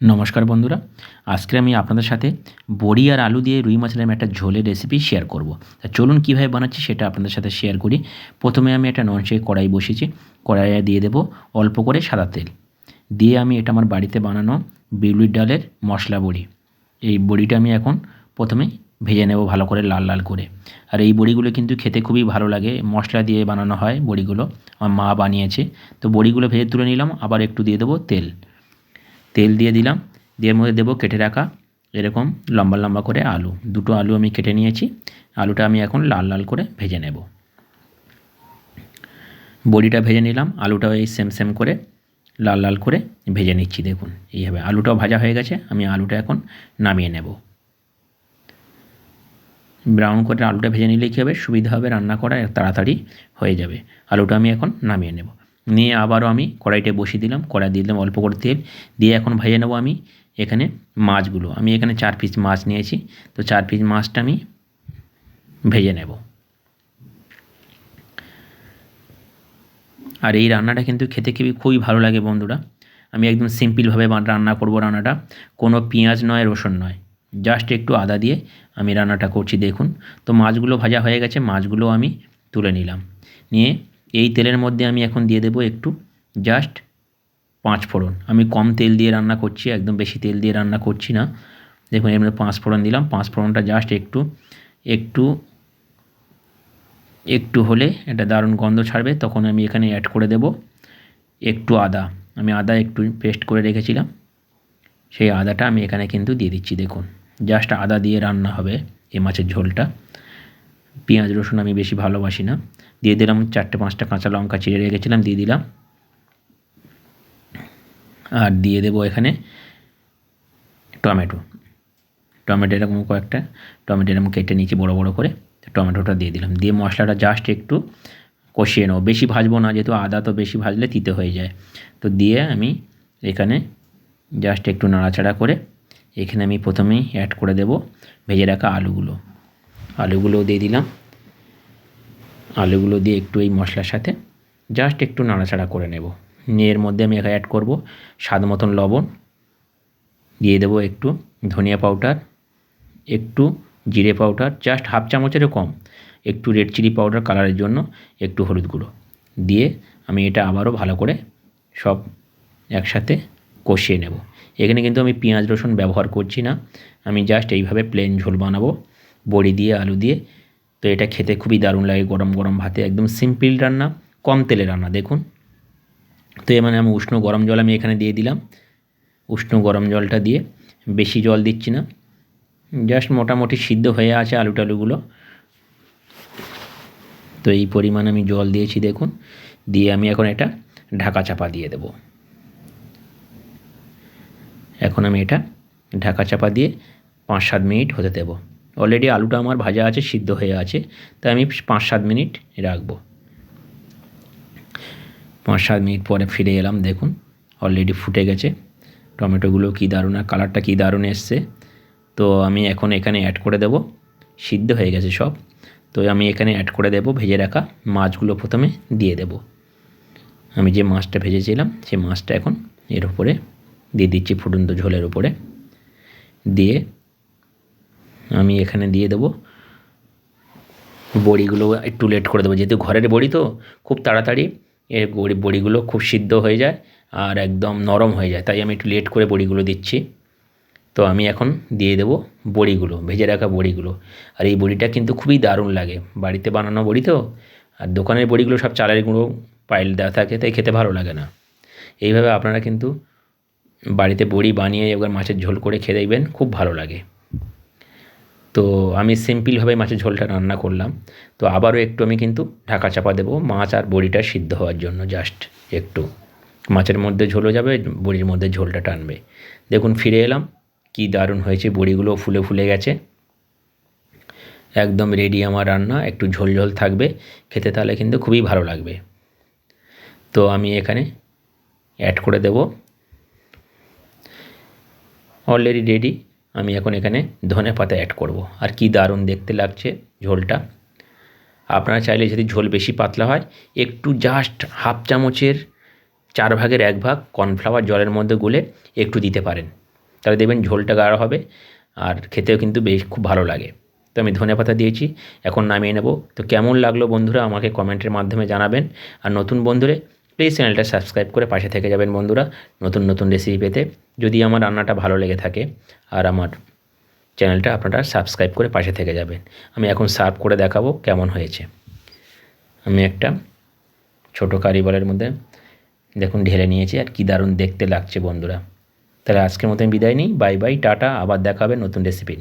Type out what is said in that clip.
নমস্কার বন্ধুরা, আজকে আমি আপনাদের সাথে বড়ি আর আলু দিয়ে রুই মাছের আমি একটা ঝোলের রেসিপি শেয়ার করব। তা চলুন কীভাবে বানাচ্ছি সেটা আপনাদের সাথে শেয়ার করি। প্রথমে আমি একটা ননস্টিক কড়াই বসিয়েছি, কড়াইয়ে দিয়ে দেবো অল্প করে সাদা তেল। দিয়ে আমি এটা আমার বাড়িতে বানানো বিউলির ডালের মশলা বড়ি। এই বড়িটা আমি এখন প্রথমে ভেজে নেব ভালো করে লাল লাল করে। আর এই বড়িগুলো কিন্তু খেতে খুবই ভালো লাগে, মশলা দিয়ে বানানো হয় বড়িগুলো। আমার মা বানিয়েছে। তো বড়িগুলো ভেজে তুলে নিলাম, আবার একটু দিয়ে দেবো তেল। তেল দিয়ে দিলাম। দিয়ে মধ্যে দেবো কেটে রাখা এরকম লম্বা লম্বা করে আলু। দুটো আলু আমি কেটে নিয়েছি। আলুটা আমি এখন লাল লাল করে ভেজে নেব। বড়িটা ভেজে নিলাম। আলুটাও এই সেম সেম করে লাল লাল করে ভেজে নিচ্ছি, দেখুন। এইভাবে আলুটাও ভাজা হয়ে গেছে। আমি আলুটা এখন নামিয়ে নেব। ব্রাউন করে আলুটা ভেজে নিলে কী হবে? সুবিধা হবে রান্না করা, তাড়াতাড়ি হয়ে যাবে। আলুটা আমি এখন নামিয়ে নেব। নিয়ে আবারও আমি কড়াইতে বসিয়ে দিলাম, কড়াই দিয়ে দিলাম অল্প করে তেল, দিয়ে এখন ভেজে নেব আমি এখানে মাছগুলো। আমি এখানে চার পিস মাছ নিয়েছি, তো চার পিস মাছটা আমি ভেজে নেব। আর এই রান্নাটা কিন্তু খেতে খুবই খুবই ভালো লাগে বন্ধুরা। আমি একদম সিম্পলভাবে রান্না করব রান্নাটা। কোনো পেঁয়াজ নয়, রসুন নয়। জাস্ট একটু আদা দিয়ে আমি রান্নাটা করছি, দেখুন। তো মাছগুলো ভাজা হয়ে গেছে, মাছগুলো আমি তুলে নিলাম। নিয়ে এই তেলের মধ্যে আমি এখন দিয়ে দেবো একটু জাস্ট পাঁচ ফোড়ন। আমি কম তেল দিয়ে রান্না করছি, একদম বেশি তেল দিয়ে রান্না করছি না। দেখুন, এর মধ্যে পাঁচ ফোড়ন দিলাম। পাঁচ ফোড়নটা জাস্ট একটু একটু একটু হলে এটা দারুণ গন্ধ ছাড়বে। তখন আমি এখানে অ্যাড করে দেব একটু আদা। আমি আদা একটু পেস্ট করে রেখেছিলাম। সেই আদাটা আমি এখানে কিন্তু দিয়ে দিচ্ছি, দেখুন। জাস্ট আদা দিয়ে রান্না হবে এই মাছের ঝোলটা। পেঁয়াজ, রসুন আমি বেশি ভালোবাসি না। দিয়ে দিলাম চারটে পাঁচটা কাঁচা লঙ্কা চিড়ে রেখেছিলাম, দিয়ে দিলাম। আর দিয়ে দেবো এখানে টমেটো। টমেটো এরকম কয়েকটা, টমেটো এরকম কেটে নিয়েছি বড়ো বড়ো করে টমেটোটা দিয়ে দিলাম। দিয়ে মশলাটা জাস্ট একটু কষিয়ে নেব। বেশি ভাজবো না, যেহেতু আদা তো বেশি ভাজলে তিতে হয়ে যায়। তো দিয়ে আমি এখানে জাস্ট একটু নাড়াচাড়া করে, এখানে আমি প্রথমেই অ্যাড করে দেব ভেজে রাখা আলুগুলো। আলুগুলোও দিয়ে দিলাম। আলুগুলো দিয়ে একটু এই মশলার সাথে জাস্ট একটু নাড়াচাড়া করে নেব। নিয়ে এর মধ্যে আমি এখানে অ্যাড করব স্বাদ মতন লবণ। দিয়ে দেবো একটু ধনিয়া পাউডার একটু জিরে পাউডার জাস্ট হাফ চামচেরও কম। একটু রেড চিলি পাউডার কালারের জন্য একটু হলুদ গুঁড়ো। দিয়ে আমি এটা আবারও ভালো করে সব একসাথে কষিয়ে নেব। এখানে কিন্তু আমি পেঁয়াজ রসুন ব্যবহার করছি না। আমি জাস্ট এইভাবে প্লেন ঝোল বানাবো। বড়ি দিয়ে, আলু দিয়ে। তো এটা খেতে খুবই দারুণ লাগে গরম গরম ভাতে। একদম সিম্পল রান্না, কম তেলে রান্না, দেখুন। তো এ মানে আমি উষ্ণ গরম জল আমি এখানে দিয়ে দিলাম। উষ্ণ গরম জলটা দিয়ে বেশি জল দিচ্ছি না। জাস্ট মোটামুটি সিদ্ধ হয়ে আছে আলু টালুগুলো তো এই পরিমাণ আমি জল দিয়েছি, দেখুন। দিয়ে আমি এখন এটা ঢাকা চাপা দিয়ে দেব। এখন আমি এটা ঢাকা চাপা দিয়ে পাঁচ সাত মিনিট হতে দেবো। অলরেডি আলুটা আমার ভাজা আছে, সিদ্ধ হয়ে আছে, তাই আমি পাঁচ সাত মিনিট রাখব। পাঁচ সাত মিনিট পরে ফিরে এলাম, দেখুন অলরেডি ফুটে গেছে। টমেটোগুলো কী দারুণ আর কালারটা কী দারুণ এসছে। তো আমি এখন এখানে অ্যাড করে দেব, সিদ্ধ হয়ে গেছে সব। তো আমি এখানে অ্যাড করে দেব, ভেজে রাখা মাছগুলো প্রথমে দিয়ে দেব। আমি যে মাছটা ভেজেছিলাম, সেই মাছটা এখন এর উপরে দিয়ে দিচ্ছি ফুটন্ত ঝোলের উপরে। দিয়ে আমি এখানে দিয়ে দেবো। বড়িগুলো একটু লেট করে দেবো। যেহেতু ঘরের বড়ি তো খুব তাড়াতাড়ি এর বড়ি, বড়িগুলো খুব সিদ্ধ হয়ে যায় আর একদম নরম হয়ে যায়, তাই আমি একটু লেট করে বড়িগুলো দিচ্ছি। তো আমি এখন দিয়ে দেবো বড়িগুলো, ভেজে রাখা বড়িগুলো। আর এই বড়িটা কিন্তু খুবই দারুণ লাগে। বাড়িতে বানানো বড়ি তো, আর দোকানের বড়িগুলো সব চালের গুঁড়ো পাইল দেওয়া থাকে, তাই খেতে ভালো লাগে না। এইভাবে আপনারা কিন্তু বাড়িতে বড়ি বানিয়ে এবার মাছের ঝোল করে খেয়ে দেখবেন, খুব ভালো লাগে। তো আমি সিম্পলভাবে মাছের ঝোলটা রান্না করলাম। তো আবারও একটু আমি কিন্তু ঢাকা চাপা দেবো। মাছ আর বড়িটা সিদ্ধ হওয়ার জন্য জাস্ট একটু। মাছের মধ্যে ঝোলও যাবে, বড়ির মধ্যে ঝোলটা টানবে। দেখুন, ফিরে এলাম। কি দারুণ হয়েছে, বড়িগুলো ফুলে ফুলে গেছে। একদম রেডি আমার রান্না। একটু ঝোল ঝোল থাকবে। খেতে তাহলে কিন্তু খুবই ভালো লাগবে। তো আমি এখানে অ্যাড করে দেব। অলরেডি রেডি আমি এখন এখানে ধনে পাতা অ্যাড করব। আর কি দারুণ দেখতে লাগছে ঝোলটা। আপনারা চাইলে যদি ঝোল বেশি পাতলা হয়, একটু জাস্ট হাফ চামচের চার ভাগের এক ভাগ কর্নফ্লাওয়ার জলের মধ্যে গুলে একটু দিতে পারেন। তাহলে দেখবেন ঝোলটা গাঢ় হবে আর খেতেও কিন্তু বেশ খুব ভালো লাগে। তো আমি ধনে পাতা দিয়েছি, এখন নামিয়ে নেব। তো কেমন লাগল বন্ধুরা আমাকে কমেন্টের মাধ্যমে জানাবেন। আর নতুন বন্ধুরে প্লিজ চ্যানেলটা সাবস্ক্রাইব করে পাশে থেকে যাবেন বন্ধুরা নতুন নতুন রেসিপি পেতে। যদি আমার রান্নাটা ভালো লেগে থাকে আর আমার চ্যানেলটা আপনারা সাবস্ক্রাইব করে পাশে থেকে যাবেন। আমি এখন সার্ভ করে দেখাবো কেমন হয়েছে। আমি একটা ছোটো কারিবলের মধ্যে দেখুন ঢেলে নিয়েছি আর কি দারুণ দেখতে লাগছে বন্ধুরা। তাহলে আজকের মতো আমি বিদায় নিই। বাই বাই টাটা, আবার দেখা হবে নতুন রেসিপি